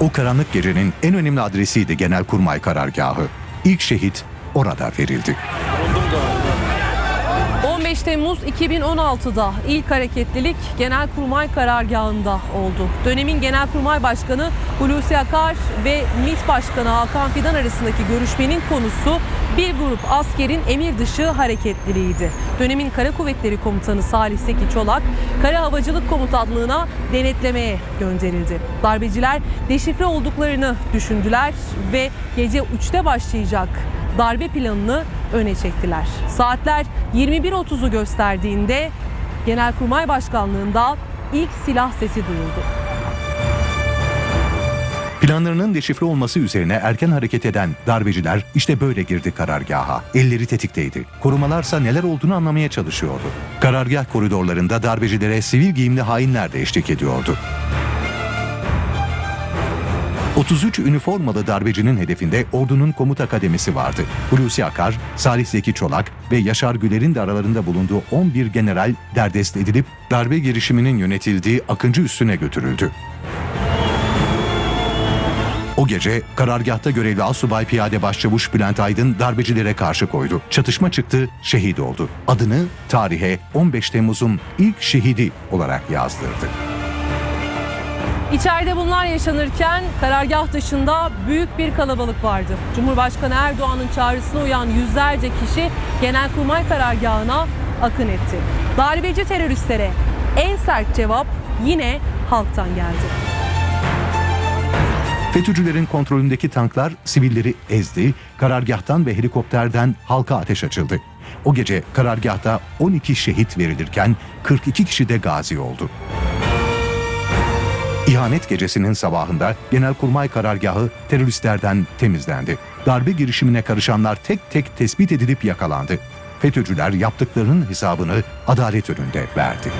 O karanlık gecenin en önemli adresiydi Genelkurmay Karargahı. İlk şehit orada verildi. 15 Temmuz 2016'da ilk hareketlilik Genelkurmay karargahında oldu. Dönemin Genelkurmay Başkanı Hulusi Akar ve MİT Başkanı Hakan Fidan arasındaki görüşmenin konusu bir grup askerin emir dışı hareketliliğiydi. Dönemin Kara Kuvvetleri Komutanı Salih Seki Çolak, Kara Havacılık Komutanlığı'na denetlemeye gönderildi. Darbeciler deşifre olduklarını düşündüler ve gece 3'te başlayacak darbe planını öne çektiler. Saatler 21.30'u gösterdiğinde Genelkurmay Başkanlığında ilk silah sesi duyuldu. Planlarının deşifre olması üzerine erken hareket eden darbeciler işte böyle girdi karargaha. Elleri tetikteydi. Korumalarsa neler olduğunu anlamaya çalışıyordu. Karargah koridorlarında darbecilere sivil giyimli hainler de eşlik ediyordu. 33 üniformalı darbecinin hedefinde ordunun komuta kademesi vardı. Hulusi Akar, Salih Zeki Çolak ve Yaşar Güler'in de aralarında bulunduğu 11 general derdest edilip darbe girişiminin yönetildiği Akıncı üstüne götürüldü. O gece karargahta görevli Asubay Piyade Başçavuş Bülent Aydın darbecilere karşı koydu. Çatışma çıktı, şehit oldu. Adını tarihe 15 Temmuz'un ilk şehidi olarak yazdırdı. İçeride bunlar yaşanırken karargah dışında büyük bir kalabalık vardı. Cumhurbaşkanı Erdoğan'ın çağrısına uyan yüzlerce kişi Genelkurmay karargahına akın etti. Darbeci teröristlere en sert cevap yine halktan geldi. FETÖ'cülerin kontrolündeki tanklar sivilleri ezdi, karargahtan ve helikopterden halka ateş açıldı. O gece karargahta 12 şehit verilirken 42 kişi de gazi oldu. İhanet gecesinin sabahında Genelkurmay karargahı teröristlerden temizlendi. Darbe girişimine karışanlar tek tek tespit edilip yakalandı. FETÖ'cüler yaptıklarının hesabını adalet önünde verdi.